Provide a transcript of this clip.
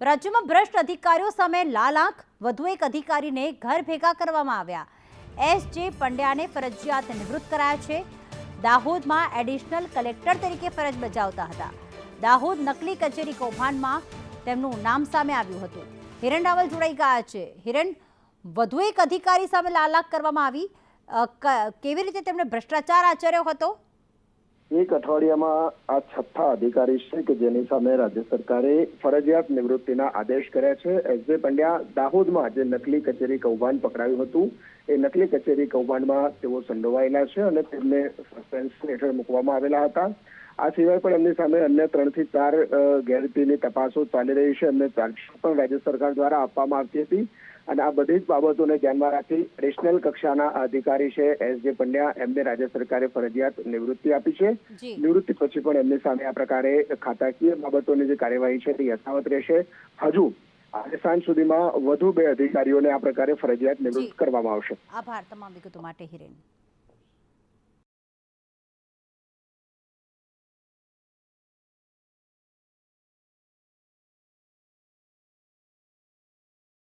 રાજ્યમાં ભ્રષ્ટ અધિકારીઓ સામે લાલ આંખ, વધુ એક અધિકારીને ઘર ભેગા કરવામાં આવ્યા. એસ જે પંડ્યાને ફરજિયાત નિવૃત્ત કરાયા છે. દાહોદમાં એડિશનલ કલેક્ટર તરીકે ફરજ બજાવતા હતા. દાહોદ નકલી કચેરી કૌભાંડમાં તેમનું નામ સામે આવ્યું હતું. હિરણ રાવલ જોડાઈ ગયા છે. હિરણ, વધુ એક અધિકારી સામે લાલ આંખ કરવામાં આવી. કેવી રીતે તેમણે ભ્રષ્ટાચાર આચર્યો હતો? એક અઠવાડિયામાં આ છઠ્ઠા અધિકારી છે કે જેની સામે રાજ્ય સરકારે ફરજિયાત નિવૃત્તિના આદેશ કર્યા છે. એસ જે પંડ્યા દાહોદમાં જે નકલી કચેરી કૌભાંડ પકડાયું હતું. એ નકલી કચેરી કૌભાંડમાં તેઓ સંડોવાયેલા છે અને તેમને સસ્પેન્શન હેઠળ મૂકવામાં આવેલા હતા. આ સિવાય પણ એમની સામે અન્ય ત્રણથી ચાર ગેરરીતિની તપાસો ચાલી રહી છે. એમને ચાર્જશીટ પણ રાજ્ય સરકાર દ્વારા આપવામાં આવતી હતી. અને આ બધી જ બાબતોને ધ્યાનમાં રાખી એડિશનલ કક્ષાના અધિકારી છે એસ જે પંડ્યા એમને રાજ્ય સરકારે ફરજિયાત નિવૃત્તિ આપી છે. નિવૃત્તિ પછી પણ એમની સામે આ પ્રકારે ખાતાકીય બાબતોની જે કાર્યવાહી છે તે યથાવત રહેશે. હજુ આજે સાંજ સુધીમાં વધુ બે અધિકારીઓને આ પ્રકારે ફરજિયાત નિવૃત્ત કરવામાં આવશે. આભાર. તમામ વિગતો માટે હિરેન.